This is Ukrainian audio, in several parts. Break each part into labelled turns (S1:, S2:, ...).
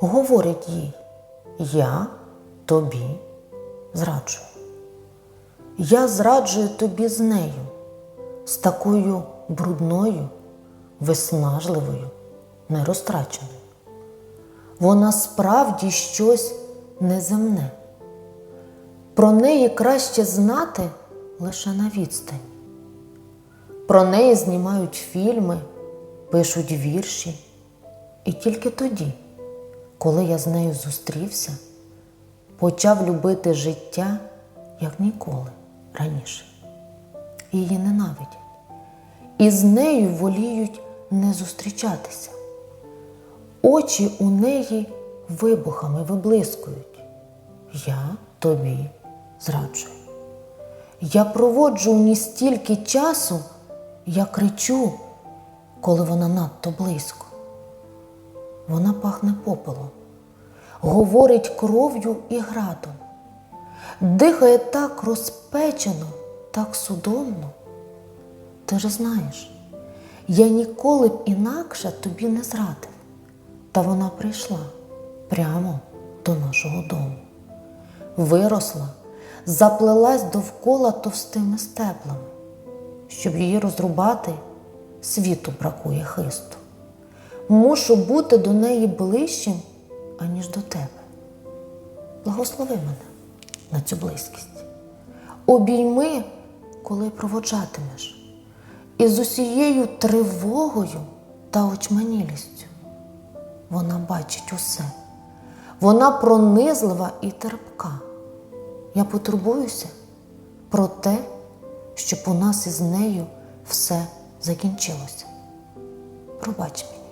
S1: говорить їй, я тобі зраджую. Я зраджую тобі з нею, з такою брудною, виснажливою, нерозтраченою. Вона справді щось неземне. Про неї краще знати лише на відстані. Про неї знімають фільми, пишуть вірші. І тільки тоді, коли я з нею зустрівся, почав любити життя як ніколи раніше. Її ненавидять. І з нею воліють не зустрічатися. Очі у неї вибухами виблискують. Я тобі зраджую. Я проводжу у ній стільки часу, я кричу, коли вона надто близько. Вона пахне попелом, говорить кров'ю і градом, дихає так розпечено, так судомно. Ти ж знаєш, я ніколи б інакше тобі не зрадив. Та вона прийшла прямо до нашого дому. Виросла, заплелась довкола товстими стеблами. Щоб її розрубати, світу бракує хисту. Мушу бути до неї ближчим, аніж до тебе. Благослови мене на цю близькість. Обійми, коли проводжатимеш, і з усією тривогою та очманілістю. Вона бачить усе. Вона пронизлива і терпка. Я потурбуюся про те, щоб у нас із нею все закінчилося. Пробач мені.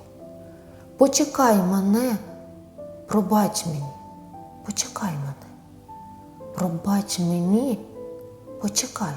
S1: Почекай мене, пробач мені, почекай мене. Пробач мені, почекай.